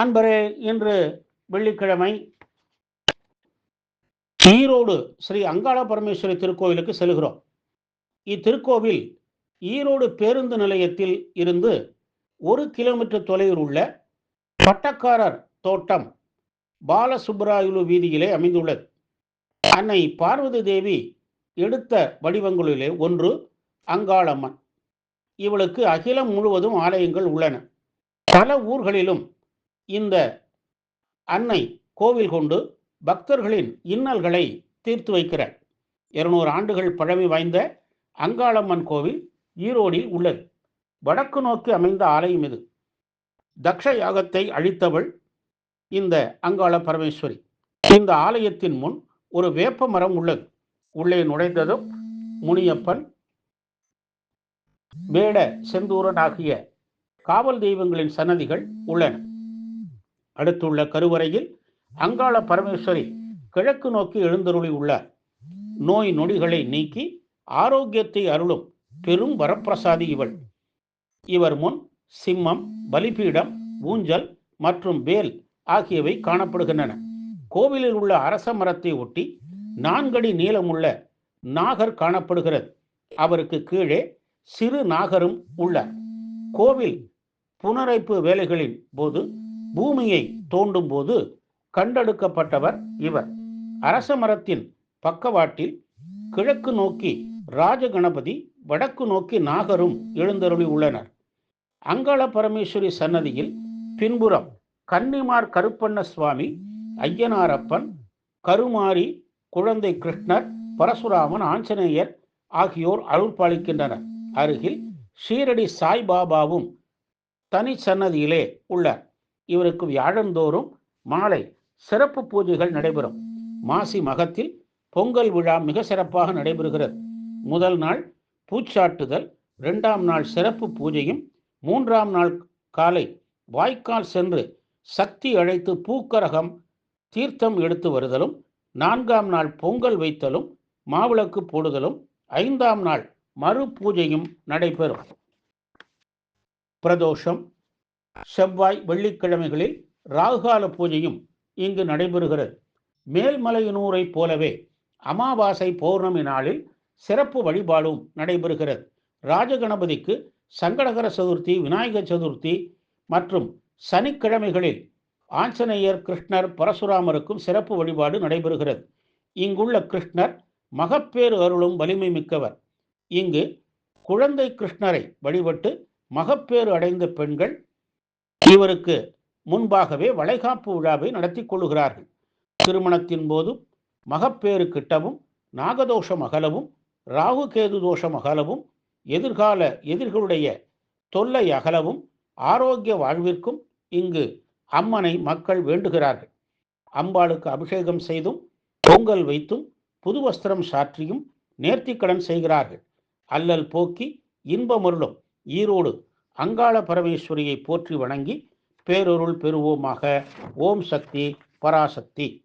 அன்பரே இன்று வெள்ளிக்கிழமை ஈரோடு ஸ்ரீ அங்காள பரமேஸ்வரி திருக்கோவிலுக்கு செல்கிறோம். இத்திருக்கோவில் ஈரோடு பேருந்து நிலையத்தில் இருந்து ஒரு கிலோமீட்டர் தொலைவில் உள்ள பட்டக்காரர் தோட்டம் பாலசுப்ராயுலு வீதியிலே அமைந்துள்ளது. அன்னை பார்வதி தேவி எடுத்த வடிவங்களிலே ஒன்று அங்காளம்மன். இவளுக்கு அகிலம் முழுவதும் ஆலயங்கள் உள்ளன. பல ஊர்களிலும் இந்த அன்னை கோவில் கொண்டு பக்தர்களின் இன்னல்களை தீர்த்து வைக்கிறார் இருநூறு ஆண்டுகள் பழமை வாய்ந்த அங்காளம்மன் கோவில் ஈரோடில் உள்ளது. வடக்கு நோக்கி அமைந்த ஆலயம் இது. தக்ஷ யாகத்தை அழித்தவள் இந்த அங்காள பரமேஸ்வரி. இந்த ஆலயத்தின் முன் ஒரு வேப்ப மரம் உள்ளது. உள்ளே நுழைந்ததும் முனியப்பன் வேட செந்தூரன் ஆகிய காவல் தெய்வங்களின் சன்னதிகள் உள்ளன. அடுத்துள்ள கருவறையில் அங்காள பரமேஸ்வரி கிழக்கு நோக்கி எழுந்தருளி உள்ளார் நோய் நொடிகளை நீக்கி ஆரோக்கியத்தை அருளும் பெரும் வரப்பிரசாதி இவள். இவர் முன் சிம்மம் பலிபீடம் ஊஞ்சல் மற்றும் வேல் ஆகியவை காணப்படுகின்றன. கோவிலில் உள்ள அரச மரத்தை ஒட்டி நான்கடி நீளமுள்ள நாகர் காணப்படுகிறது. அவருக்கு கீழே சிறு நாகரும் உள்ளார் கோவில் புனரைப்பு வேலைகளின் போது பூமியை தோண்டும் போது கண்டெடுக்கப்பட்டவர் இவர். அரச மரத்தின் பக்கவாட்டில் கிழக்கு நோக்கி ராஜகணபதி வடக்கு நோக்கி நாகரும் எழுந்தருளி உள்ளனர். அங்காள பரமேஸ்வரி சன்னதியில் பின்புறம் கன்னிமார் கருப்பண்ண சுவாமி ஐயனாரப்பன் கருமாரி குழந்தை கிருஷ்ணர் பரசுராமன் ஆஞ்சநேயர் ஆகியோர் அருள் பாலிக்கின்றனர் அருகில் ஷீரடி சாய்பாபாவும் தனி சன்னதியிலே உள்ளார் இவருக்கு வியாழந்தோறும் மாலை சிறப்பு பூஜைகள் நடைபெறும். மாசி மகத்தில் பொங்கல் விழா மிக சிறப்பாக நடைபெறுகிறது. முதல் நாள் பூச்சாட்டுதல் இரண்டாம் நாள் சிறப்பு பூஜையும் மூன்றாம் நாள் காலை வாய்க்கால் சென்று சக்தி அழைத்து பூக்கரகம் தீர்த்தம் எடுத்து வருதலும் நான்காம் நாள் பொங்கல் வைத்தலும் மாவிளக்கு போடுதலும் ஐந்தாம் நாள் மறு பூஜையும் நடைபெறும். பிரதோஷம் செவ்வாய் வெள்ளிக்கிழமைகளில் ராகுகால பூஜையும் இங்கு நடைபெறுகிறது. மேல்மலையனூரைப் போலவே அமாவாசை பௌர்ணமி நாளில் சிறப்பு வழிபாடும் நடைபெறுகிறது. ராஜகணபதிக்கு சங்கடகர சதுர்த்தி விநாயகர் சதுர்த்தி மற்றும் சனிக்கிழமைகளில் ஆஞ்சநேயர் கிருஷ்ணர் பரசுராமருக்கும் சிறப்பு வழிபாடு நடைபெறுகிறது. இங்குள்ள கிருஷ்ணர் மகப்பேறு அருளும் வலிமை மிக்கவர். இங்கு குழந்தை கிருஷ்ணரை வழிபட்டு மகப்பேறு அடைந்த பெண்கள் இவருக்கு முன்பாகவே வளைகாப்பு விழாவை நடத்தி கொள்ளுகிறார்கள். திருமணத்தின் போதும் மகப்பேறு கிட்டவும் நாகதோஷம் அகலவும் ராகு கேது தோஷம் அகலவும் எதிர்கால எதிர்களுடைய தொல்லை அகலவும் ஆரோக்கிய வாழ்விற்கும் இங்கு அம்மனை மக்கள் வேண்டுகிறார்கள். அம்பாளுக்கு அபிஷேகம் செய்தும் பொங்கல் வைத்தும் புது வஸ்திரம் சாற்றியும் நேர்த்திக்கடன் செய்கிறார்கள். அல்லல் போக்கி இன்பமருளும் ஈரோடு அங்காள பரமேஸ்வரியை போற்றி வணங்கி பேரொருள் பெறுவோமாக. ஓம் சக்தி பராசக்தி.